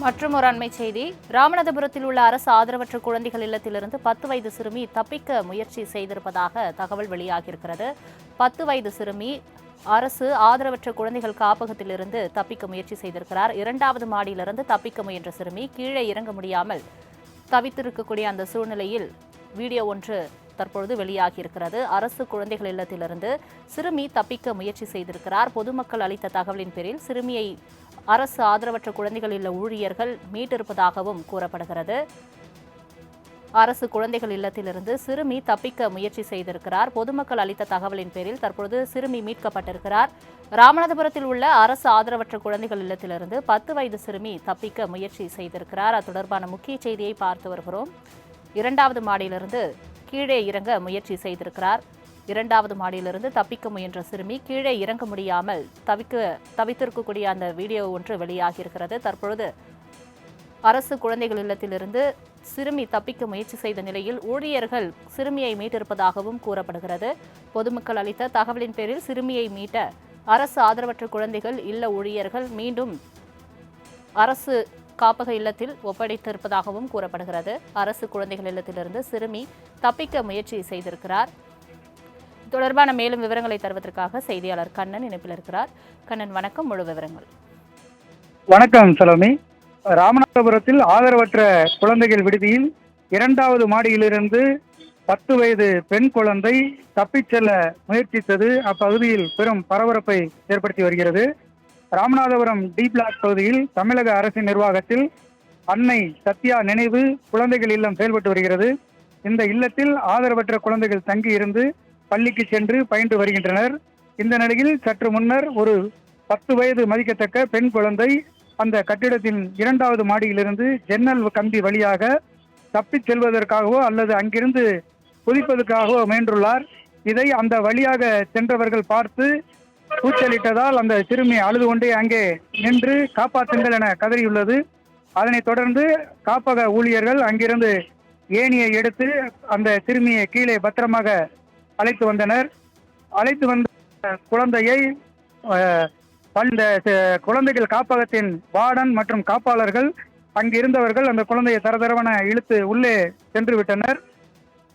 மற்றும் ஒரு அண்மை செய்தி. ராமநாதபுரத்தில் உள்ள அரசு ஆதரவற்ற குழந்தைகள் இல்லத்திலிருந்து பத்து வயது சிறுமி தப்பிக்க முயற்சி செய்திருப்பதாக தகவல் வெளியாகியிருக்கிறது. பத்து வயது சிறுமி அரசு ஆதரவற்ற குழந்தைகள் காப்பகத்திலிருந்து தப்பிக்க முயற்சி செய்திருக்கிறார். இரண்டாவது மாடியிலிருந்து தப்பிக்க முயன்ற சிறுமி கீழே இறங்க முடியாமல் தவித்திருக்கக்கூடிய அந்த சூழ்நிலையில் வீடியோ ஒன்று தற்பொழுது வெளியாகியிருக்கிறது. அரசு குழந்தைகள் இல்லத்திலிருந்து சிறுமி தப்பிக்க முயற்சி செய்திருக்கிறார். பொதுமக்கள் அளித்த தகவலின் பேரில் சிறுமியை அரசு ஆதரவற்ற குழந்தைகள் இல்ல ஊழியர்கள் மீட்டிருப்பதாகவும் கூறப்படுகிறது. அரசு குழந்தைகள் இல்லத்திலிருந்து சிறுமி தப்பிக்க முயற்சி செய்திருக்கிறார். பொதுமக்கள் அளித்த தகவலின் பேரில் தற்பொழுது சிறுமி மீட்கப்பட்டிருக்கிறார். ராமநாதபுரத்தில் உள்ள அரசு ஆதரவற்ற குழந்தைகள் இல்லத்திலிருந்து பத்து வயது சிறுமி தப்பிக்க முயற்சி செய்திருக்கிறார். அது தொடர்பான முக்கிய செய்தியை பார்த்து வருகிறோம். இரண்டாவது மாடியிலிருந்து கீழே இறங்க முயற்சி செய்திருக்கிறார். இரண்டாவது மாடியிலிருந்து தப்பிக்க முயன்ற சிறுமி கீழே இறங்க முடியாமல் தவிக்க தவித்திருக்கக்கூடிய அந்த வீடியோ ஒன்று வெளியாகியிருக்கிறது. தற்பொழுது அரசு குழந்தைகள் இல்லத்திலிருந்து சிறுமி தப்பிக்க முயற்சி செய்த நிலையில் ஊழியர்கள் சிறுமியை மீட்டிருப்பதாகவும் கூறப்படுகிறது. பொதுமக்கள் அளித்த தகவலின் பேரில் சிறுமியை மீட்ட அரசு ஆதரவற்ற குழந்தைகள் இல்ல ஊழியர்கள் மீண்டும் அரசு காப்பக இல்லத்தில் ஒப்படைத்திருப்பதாகவும் கூறப்படுகிறது. அரசு குழந்தைகள் இல்லத்திலிருந்து சிறுமி தப்பிக்க முயற்சி செய்திருக்கிறார். தொடர்பான மேலும் விவரங்களை தருவதற்காக செய்தியாளர் கண்ணன் இணைப்பில் இருக்கிறார். கண்ணன் வணக்கம். முழு விவரங்கள். வணக்கம் சலோமி ராமநாதபுரத்தில் ஆதரவற்ற குழந்தைகள் விடுதியில் இரண்டாவது மாடியிலிருந்து பத்து வயது பெண் குழந்தை தப்பிச் செல்ல முயற்சித்தது. அப்பகுதியில் பெரும் பரபரப்பை ஏற்படுத்தி வருகிறது. ராமநாதபுரம் டி பிளாக் பகுதியில் தமிழக அரசின் நிர்வாகத்தில் அன்னை சத்யா நினைவு குழந்தைகள் இல்லம் செயல்பட்டு வருகிறது. இந்த இல்லத்தில் ஆதரவற்ற குழந்தைகள் தங்கி இருந்து பள்ளிக்கு சென்று பயின்று வருகின்றனர். இந்த நிலையில் சற்று முன்னர் ஒரு பத்து வயது மதிக்கத்தக்க பெண் குழந்தை அந்த கட்டிடத்தின் இரண்டாவது மாடியிலிருந்து ஜன்னல் கம்பி வழியாக தப்பிச் செல்வதற்காகவோ அல்லது அங்கிருந்து குதிப்பதற்காகவோ முயன்றுள்ளார். இதை அந்த வழியாக சென்றவர்கள் பார்த்து கூச்சலிட்டதால் அந்த சிறுமி அழுது கொண்டே அங்கே நின்று காப்பாற்றுங்கள் என கதறியுள்ளது. அதனைத் தொடர்ந்து காப்பக ஊழியர்கள் அங்கிருந்து ஏணியை எடுத்து அந்த சிறுமியை கீழே பத்திரமாக அழைத்து வந்தனர். அழைத்து வந்த குழந்தையை அந்த குழந்தைகள் காப்பகத்தின் வார்டன் மற்றும் காப்பாளர்கள் அங்கிருந்தவர்கள் அந்த குழந்தையை தரதரவன இழுத்து உள்ளே சென்று விட்டனர்.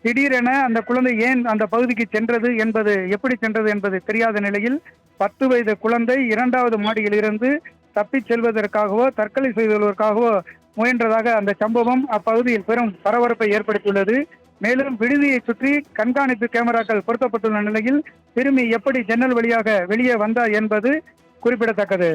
திடீரென அந்த குழந்தை ஏன் அந்த பகுதிக்கு சென்றது என்பது எப்படி சென்றது என்பது தெரியாத நிலையில் பத்து வயது குழந்தை இரண்டாவது மாடியில் இருந்து தப்பிச் செல்வதற்காகவோ தற்கொலை செய்வதற்காகவோ முயன்றதாக அந்த சம்பவம் அப்பகுதியில் பெரும் பரபரப்பை ஏற்படுத்தியுள்ளது. மேலும் விடுதியை சுற்றி கண்காணிப்பு கேமராக்கள் பொருத்தப்பட்டுள்ள நிலையில் சிறுமி எப்படி ஜன்னல் வழியாக வெளியே வந்தார் என்பது குறிப்பிடத்தக்கது.